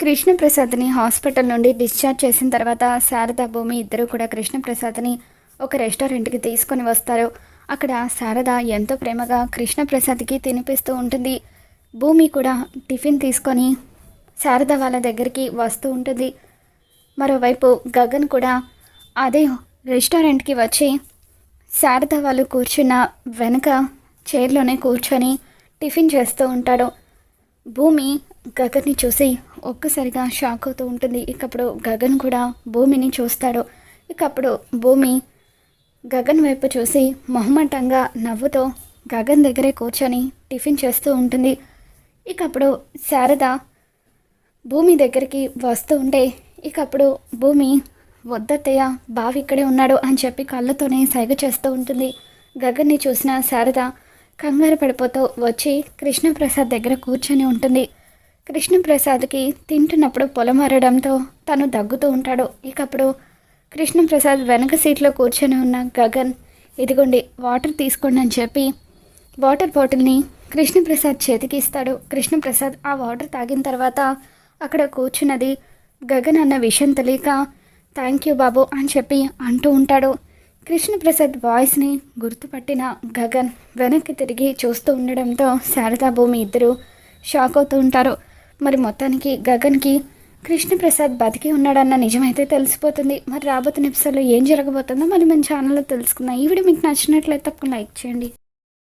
కృష్ణప్రసాద్ని hospital నుండి discharge చేసిన తర్వాత శారద భూమి ఇద్దరు కూడా కృష్ణప్రసాద్ని ఒక రెస్టారెంట్కి తీసుకొని వస్తారు. అక్కడ శారద ఎంతో ప్రేమగా కృష్ణప్రసాద్కి తినిపిస్తూ ఉంటుంది. భూమి కూడా టిఫిన్ తీసుకొని శారద వాళ్ళ దగ్గరికి వస్తూ ఉంటుంది. మరోవైపు గగన్ కూడా అదే రెస్టారెంట్కి వచ్చి శారద వాళ్ళు కూర్చున్న వెనుక చైర్లోనే కూర్చొని టిఫిన్ చేస్తూ ఉంటాడు. భూమి గగన్ని చూసి ఒక్కసారిగా షాక్ అవుతూ ఉంటుంది. ఇకప్పుడు గగన్ కూడా భూమిని చూస్తాడు. ఇకప్పుడు భూమి గగన్ వైపు చూసి మొహమాటంగా నవ్వుతో గగన్ దగ్గరే కూర్చొని టిఫిన్ చేస్తూ ఉంటుంది. ఇకప్పుడు శారద భూమి దగ్గరికి వస్తూ ఉంటే ఇకప్పుడు భూమి వద్దత్తయ్య బావి ఇక్కడే ఉన్నాడు అని చెప్పి కళ్ళతోనే సైగ చేస్తూ ఉంటుంది. గగన్ని చూసిన శారద కంగారు పడిపోతూ వచ్చి కృష్ణప్రసాద్ దగ్గర కూర్చొని ఉంటుంది. కృష్ణప్రసాద్కి తింటున్నప్పుడు పొలమారడంతో తను దగ్గుతూ ఉంటాడు. ఇకప్పుడు కృష్ణప్రసాద్ వెనక సీట్లో కూర్చొని ఉన్న గగన్ ఇదిగోండి వాటర్ తీసుకోండి అని చెప్పి వాటర్ బాటిల్ని కృష్ణప్రసాద్ చేతికి ఇస్తాడు. కృష్ణప్రసాద్ ఆ వాటర్ తాగిన తర్వాత అక్కడ కూర్చున్నది గగన్ అన్న విషయం తెలియక థ్యాంక్ యూ బాబు అని చెప్పి అంటూ ఉంటాడు. కృష్ణప్రసాద్ వాయిస్ని గుర్తుపట్టిన గగన్ వెనక్కి తిరిగి చూస్తూ ఉండడంతో శారదా భూమి ఇద్దరు షాక్ అవుతూ ఉంటారు. మరి మొత్తానికి గగన్కి కృష్ణప్రసాద్ బతికి ఉన్నాడన్న నిజమైతే తెలిసిపోతుంది. మరి రాబోతున్న ఎపిసోడ్లో ఏం జరగబోతుందో మరి మన ఛానల్లో తెలుసుకుందాం. ఈ వీడియో మీకు నచ్చినట్లయితే తప్పకుండా లైక్ చేయండి.